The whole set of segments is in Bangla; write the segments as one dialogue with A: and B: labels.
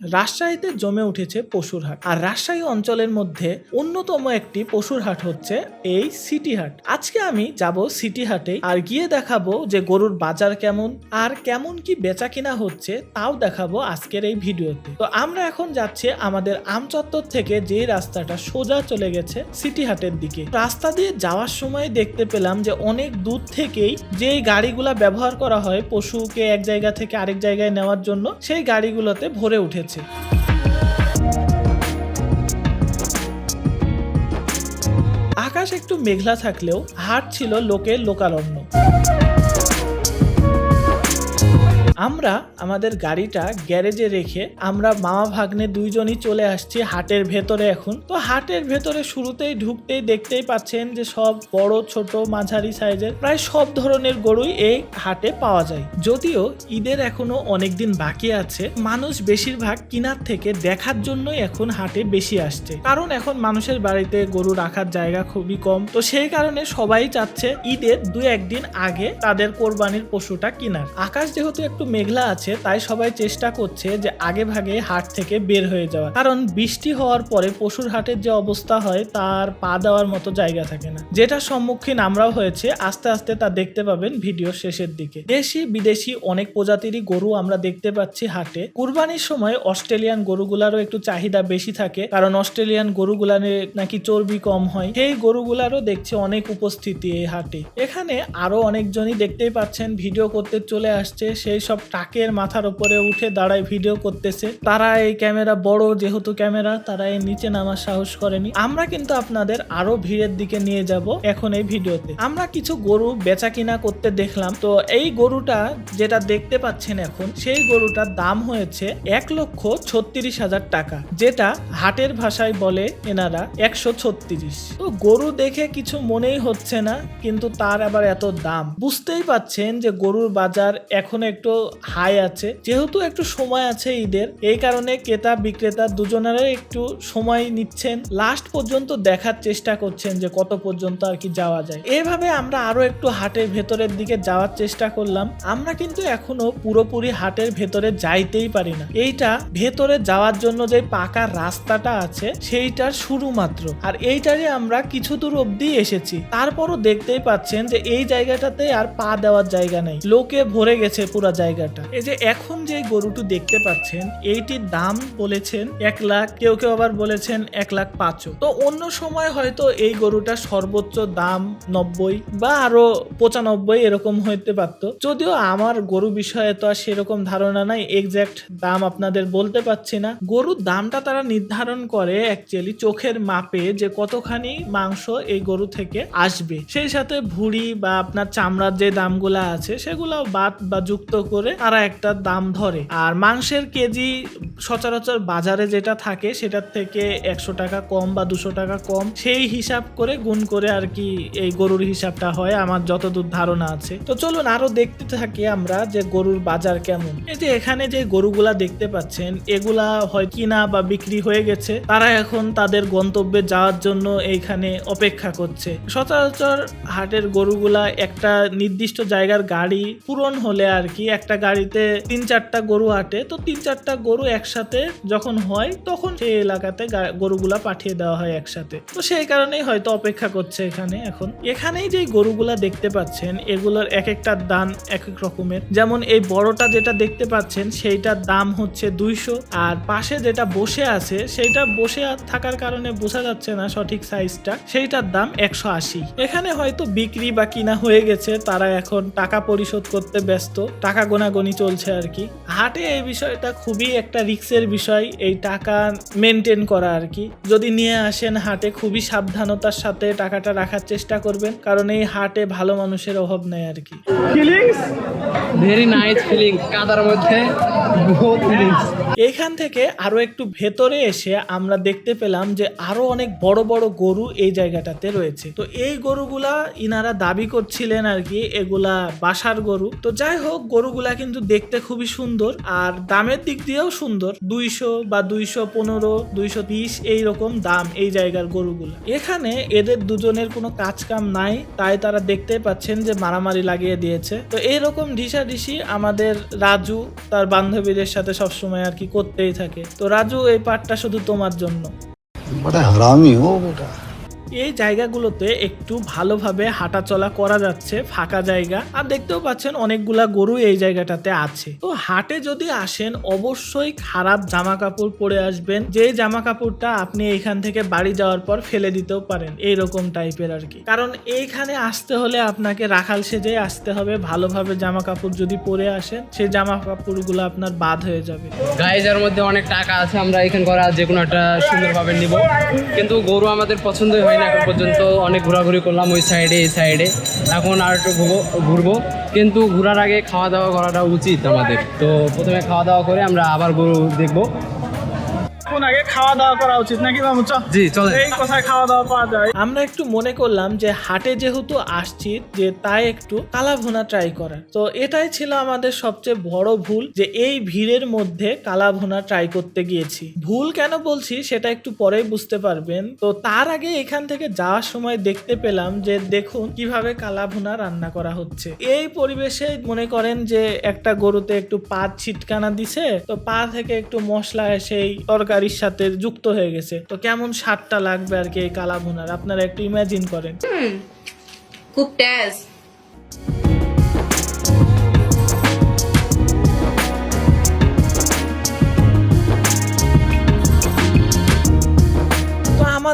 A: রাজশাহীতে জমে উঠেছে পশুর হাট। আর রাজশাহী অঞ্চলের মধ্যে অন্যতম একটি পশুর হাট হচ্ছে এই সিটি হাট। আজকে আমি যাব সিটি হাটে আর গিয়ে দেখাবো যে গরুর বাজার কেমন আর কেমন কি বেচা কিনা হচ্ছে তাও দেখাবো আজকের এই ভিডিওতে। তো আমরা এখন যাচ্ছি আমাদের আমচত্বর থেকে যে রাস্তাটা সোজা চলে গেছে সিটি হাটের দিকে। রাস্তা দিয়ে যাওয়ার সময় দেখতে পেলাম যে অনেক দূর থেকেই যে গাড়িগুলা ব্যবহার করা হয় পশুকে এক জায়গা থেকে আরেক জায়গায় নেওয়ার জন্য, সেই গাড়িগুলোতে ভরে উঠেছে আকাশ একটু মেঘলা থাকলেও হাট ছিল লোকের লোকারণ্য। আমরা আমাদের গাড়িটা গ্যারেজে রেখে আমরা মামা ভাগ্নে দুইজনই চলে আসছি হাটের ভেতরে এখন। তো হাটের ভেতরে শুরুতেই ঢুকতেই দেখতেই পাচ্ছেন যে সব বড়, ছোট, মাঝারি সাইজের প্রায় সব ধরনের গরুই এই হাটে পাওয়া যায়। যদিও ঈদের এখনও অনেক দিন বাকি আছে, মানুষ বেশিরভাগ কিনার থেকে দেখার জন্যই এখন হাটে বেশি আসছে। কারণ এখন মানুষের বাড়িতে গরু রাখার জায়গা খুবই কম। তো সেই কারণে সবাই চাচ্ছে ঈদের দু একদিন আগে তাদের কোরবানির পশুটা কিনার। আকাশ যেহেতু একটু মেঘলা আছে, তাই সবাই চেষ্টা করছে যে আগে ভাগে হাট থেকে বের হয়ে যাওয়া। কারণ বৃষ্টি হওয়ার পরে পশুর হাটের যে অবস্থা হয়, তার পা দেওয়ার মতো জায়গা থাকে না। যেটা সম্মুখীন আমরাও হয়েছে, আস্তে আস্তে তা দেখতে পাবেন ভিডিও শেষের দিকে। দেশি বিদেশি অনেক প্রজাতিরই গরু আমরা দেখতে পাচ্ছি হাটে। কুরবানির সময় অস্ট্রেলিয়ান গরুগুলারও একটু চাহিদা বেশি থাকে, কারণ অস্ট্রেলিয়ান গরুগুলারে নাকি চর্বি কম হয়। সেই গরুগুলারও দেখছি অনেক উপস্থিতি এই হাটে। এখানে আরও অনেকজনই দেখতেই পাচ্ছেন, ভিডিও করতে চলে আসছে, সেই সব ট্রাকের মাথার উপরে উঠে দাঁড়ায় ভিডিও করতেছে। তারা এই ক্যামেরা বড়, যেহেতু ক্যামেরা, তারা এই নিচে নামার সাহস করেনি। আমরা কিন্তু আপনাদের আরও ভিড়ের দিকে নিয়ে যাব এখন এই ভিডিওতে। আমরা কিছু গরু বেচা কিনা করতে দেখলাম। তো এই গরুটা যেটা দেখতে পাচ্ছেন এখন, সেই গরুটার দাম হয়েছে এক লক্ষ ছত্রিশ হাজার টাকা, যেটা হাটের ভাষায় বলে এনারা একশো ছত্রিশ। তো গরু দেখে কিছু মনেই হচ্ছে না, কিন্তু তার আবার এত দাম। বুঝতেই পাচ্ছেন যে গরুর বাজার এখন একটু হাই আছে। যেহেতু একটু সময় আছে ঈদের, এই কারণে ক্রেতা, বিক্রেতা দুজনেরই একটু সময় নিচ্ছেন। লাস্ট পর্যন্ত দেখার চেষ্টা করছেন যে কত পর্যন্ত আর কি যাওয়া যায়। এভাবে আমরা আরও একটু হাটের ভেতরের দিকে যাওয়ার চেষ্টা করলাম। আমরা কিন্তু এখনও পুরোপুরি হাটের ভেতরে যাইতেই পারি না। এইটা ভেতরে যাওয়ার জন্য যে পাকা রাস্তাটা আছে, সেইটার শুরু মাত্র আর এইটারই আমরা কিছু দূর অব্দি এসেছি। তারপরও দেখতেই পাচ্ছেন যে এই জায়গাটাতে আর পা দেওয়ার জায়গা নেই। লোকে ভরে গেছে পুরো জায়গাটা। এই যে এখন যে গরুটি দেখতে পাচ্ছেন, এইটির দাম বলেছেন এক লাখ, কেউ কেউ আবার বলেছেন এক লাখ পাঁচও তো অন্য সময় হয়তো এই গরুটা সর্বোচ্চ দাম নব্বই বা আরও পঁচানব্বই এরকম হইতে পারতো। যদিও আমার গরু বিষয়ে তো আর সেরকম ধারণা নাই এক্সাক্ট দাম আপনাদের বলতে পারছি না। গরুর দামটা তারা নির্ধারণ করে অ্যাকচুয়ালি চোখের মাপে যে কতখানি মাংস এই গরু থেকে আসবে। সেই সাথে ভুড়ি বা আপনার চামড়ার যে দামগুলা আছে সেগুলো বাদ বা যুক্ত করে তারা একটা দাম ধরে। আর মাংসের কেজি সচরাচর বাজারে যেটা থাকে সেটার থেকে একশো টাকা কম বা দুশো টাকা কম। সেই হিসাব করে গুণ করে আর কি এই গরুর হিসাবটা হয়। আমার যতদূর ধারণা আছে। তো চলুন আরও দেখতে থাকি আমরা যে গরুর বাজার কেমন। এই যে এখানে যে গরুগুলা দেখতে পাচ্ছেন, এগুলা হয় কিনা বা বিক্রি হয়ে গেছে, তারা এখন তাদের গন্তব্যে যাওয়ার জন্য এইখানে অপেক্ষা করছে। সচরাচর হাটের গরুগুলা একটা নির্দিষ্ট জায়গার গাড়ি পূরণ হলে আর কি একটা গাড়িতে তিন চারটা গরু আটে তো তিন চারটা গরু একসাথে যখন হয়, তখন সেই এলাকাতে গরুগুলা পাঠিয়ে দেওয়া হয় একসাথে। তো সেই কারণেই হয়তো অপেক্ষা করছে এখানে এখন। এখানেই যে গরুগুলা দেখতে পাচ্ছেন, এগুলোর এক একটার দাম এক এক রকমের। যেমন এই বড়টা যেটা দেখতে পাচ্ছেন, সেইটার দাম হচ্ছে দুইশো। আর পাশে যেটা বসে আছে, সেইটা বসে থাকার কারণে বোঝা যাচ্ছে না সঠিক সাইজটা। সেইটার দাম একশো আশি। এখানে হয়তো বিক্রি বা কিনা হয়ে গেছে, তারা এখন টাকা পরিশোধ করতে ব্যস্ত। টাকা গোনাগনি চলছে আর কি। হাটে এই বিষয়টা খুবই একটা রিক্সের বিষয় এই টাকা মেনটেন করা আর কি। যদি নিয়ে আসেন হাটে খুবই সাবধানতার সাথে টাকাটা রাখার চেষ্টা করবেন কারণ এই হাটে ভালো মানুষের অভাব নেই আর কি।
B: ভেরি নাইস ফিলিং কাদার মধ্যে।
A: এইখান থেকে আরও একটু ভেতরে এসে আমরা দেখতে পেলাম যে আরও অনেক বড় বড় গরু এই জায়গাটাতে রয়েছে। তো এই গরুগুলা ইনারা দাবি করছিলেন আর কি, এগুলা বাসার গরু। তো যাই হোক, গরুগুলা কিন্তু দেখতে খুবই সুন্দর আর দামের দিক দিয়েও সুন্দর। দুইশো বা দুইশো পনেরো, দুইশো বিশ এইরকম দাম এই জায়গার গরুগুলো। এখানে এদের দুজনের কোনো কাজ কাম নাই, তাই তারা দেখতে পাচ্ছেন যে মারামারি লাগিয়ে দিয়েছে। তো এইরকম ঢিসা ঢিসি আমাদের রাজু, তার বীরের সাথে সবসময় আর কি করতেই থাকে। তো রাজু, এই পার্টটা শুধু তোমার জন্য।
C: বড় হারামি ও বেটা।
A: এই জায়গাগুলোতে একটু ভালোভাবে হাঁটাচলা করা যাচ্ছে, ফাঁকা জায়গা। আর দেখতেও পাচ্ছেন অনেকগুলা গরু এই জায়গাটাতে আছে। তো হাটে যদি আসেন, অবশ্যই খারাপ জামা কাপড় পরে আসবেন। যে জামা কাপড়টা আপনি এইখান থেকে বাড়ি যাওয়ার পর ফেলে দিতেও পারেন, এইরকম টাইপের আর কি। কারণ এইখানে আসতে হলে আপনাকে রাখাল সেজে আসতে হবে। ভালোভাবে জামা কাপড় যদি পরে আসেন, সেই জামা কাপড়গুলো আপনার বাদ হয়ে যাবে।
B: গাইজের মধ্যে অনেক টাকা আছে, আমরা এখানে করা যে কোনো একটা সুন্দরভাবে নিব। কিন্তু গরু আমাদের পছন্দই হয় না এখন পর্যন্ত অনেক ঘোরাঘুরি করলাম ওই সাইডে এই সাইডে এখন আর একটু ঘুরবো কিন্তু ঘোরার আগে খাওয়া দাওয়া করাটা উচিত আমাদের। তো প্রথমে খাওয়া দাওয়া করে আমরা আবার গরু দেখব।
A: আগে খাওয়া দাওয়া করা উচিত নাকি মামু
B: জি চলে
A: এই কোথায় খাওয়া দাওয়া পাওয়া যায়। আমরা একটু মনে করলাম যে হাটে যেহেতু আসছি যে তাই একটু কালা ভুনা ট্রাই করার। তো এটাই ছিল আমাদের সবচেয়ে বড় ভুল যে এই ভিড়ের মধ্যে কালা ভুনা ট্রাই করতে গিয়েছি। ভুল কেন বলছি সেটা একটু পরেই বুঝতে পারবেন। তো তার আগে এখান থেকে যাওয়ার সময় দেখতে পেলাম যে দেখুন কীভাবে কালা ভুনা রান্না করা হচ্ছে। এই পরিবেশে মনে করেন যে একটা গরুতে একটু পা ছিটকানা দিছে তো পা থেকে একটু মশলা সেই সাথে যুক্ত হয়ে গেছে। তো কেমন স্বাদটা লাগবে আর কি এই কালা ভুনার আপনারা একটু ইমাজিন করেন।
D: খুব টেস্ট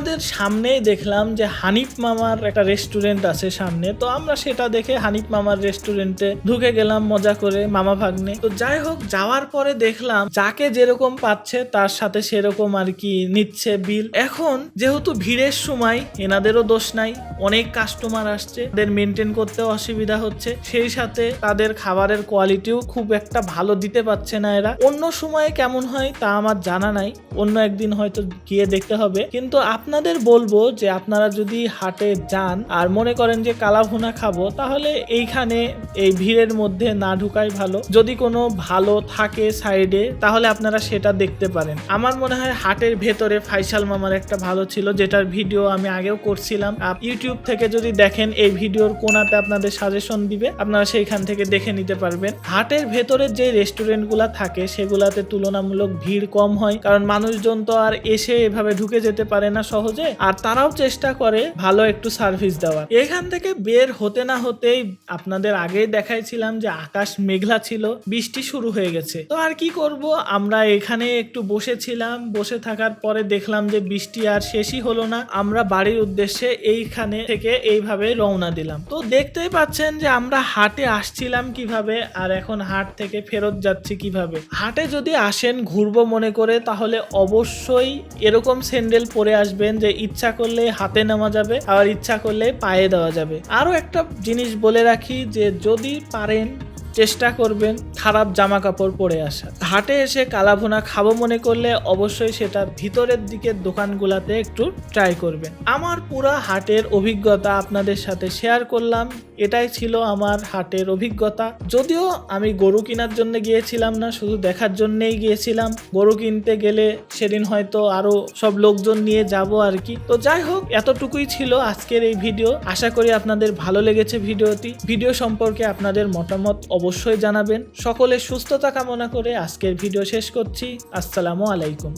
A: আমাদের সামনেই দেখলাম যে হানিফ মামার একটা রেস্টুরেন্ট আছে সামনে। তো আমরা সেটা দেখে হানিফ মামার রেস্টুরেন্টে ঢুকে গেলাম, মজা করে, মামা ভাগ্নে। তো যাই হোক, যাওয়ার পরে দেখলাম যাকে যেরকম পাচ্ছে তার সাথে সেরকম আর কি নিচ্ছে বিল এখন যেহেতু ভিড়ের সময়, এনাদেরও দোষ নাই, অনেক কাস্টমার আসছে, এদের মেনটেন করতেও অসুবিধা হচ্ছে। সেই সাথে তাদের খাবারের কোয়ালিটিও খুব একটা ভালো দিতে পারছে না এরা। অন্য সময়ে কেমন হয় তা আমার জানা নাই, অন্য একদিন হয়তো গিয়ে দেখতে হবে। কিন্তু আপনাদের বলব যে আপনারা যদি হাটে যান আর মনে করেন যে কালা ভুনা খাব, তাহলে এইখানে এই ভিড়ের মধ্যে না ঢুকাই ভালো। যদি কোনো ভালো থাকে সাইডে, তাহলে আপনারা সেটা দেখতে পারেন। আমার মনে হয় হাটের ভেতরে ফাইসাল মামার একটা ভালো ছিল, যেটার ভিডিও আমি আগেও করছিলাম। ইউটিউব থেকে যদি দেখেন, এই ভিডিওর কোনাতে আপনাদের সাজেশন দিবে, আপনারা সেইখান থেকে দেখে নিতে পারবেন। হাটের ভেতরে যে রেস্টুরেন্টগুলো থাকে, সেগুলাতে তুলনামূলক ভিড় কম হয়, কারণ মানুষজন তো আর এসে এভাবে ঢুকে যেতে পারে না সহজে, আর তারাও চেষ্টা করে ভালো একটু সার্ভিস দেওয়ার। এখান থেকে বের হতে না হতেই আপনাদের আগেই দেখাইছিলাম যে আকাশ মেঘলা ছিল, বৃষ্টি শুরু হয়ে গেছে। তো আর কি করব, আমরা এখানে একটু বসেছিলাম, বসে থাকার পরে দেখলাম যে বৃষ্টি আর শেষই হলো না। আমরা বাড়ির উদ্দেশ্যে এইখানে থেকে এইভাবে রওনা দিলাম। তো দেখতেই পাচ্ছেন যে আমরা হাটে আসছিলাম কীভাবে, আর এখন হাট থেকে ফেরত যাচ্ছি কীভাবে। হাটে যদি আসেন, ঘুরবো মনে করে, তাহলে অবশ্যই এরকম স্যান্ডেল পরে আসবেন। যে ইচ্ছা করলে হাতে নেওয়া যাবে, আবার ইচ্ছা করলে পায়ে দেওয়া যাবে। আরও একটা জিনিস বলে রাখি যে যদি পারেন চেষ্টা করবেন খারাপ জামা কাপড় পরে আসা হাটে এসে কালাভুনা খাব মনে করলে অবশ্যই সেটা ভিতরের দিকের দোকানগুলাতে একটু ট্রাই করবেন। আমার পুরো হাটের অভিজ্ঞতা আপনাদের সাথে শেয়ার করলাম। এটাই ছিল আমার হাটের অভিজ্ঞতা। যদিও আমি গরু কেনার জন্য গিয়েছিলাম না, শুধু দেখার জন্যেই গিয়েছিলাম। গরু কিনতে গেলে সেদিন হয়তো আরও সব লোকজন নিয়ে যাব আর কি। তো যাই হোক, এতটুকুই ছিল আজকের এই ভিডিও আশা করি আপনাদের ভালো লেগেছে ভিডিওটি ভিডিও সম্পর্কে আপনাদের মতামত অবশ্যই জানাবেন। সকলে সুস্থতা কামনা করে আজকের ভিডিও শেষ করছি। আসসালামু আলাইকুম।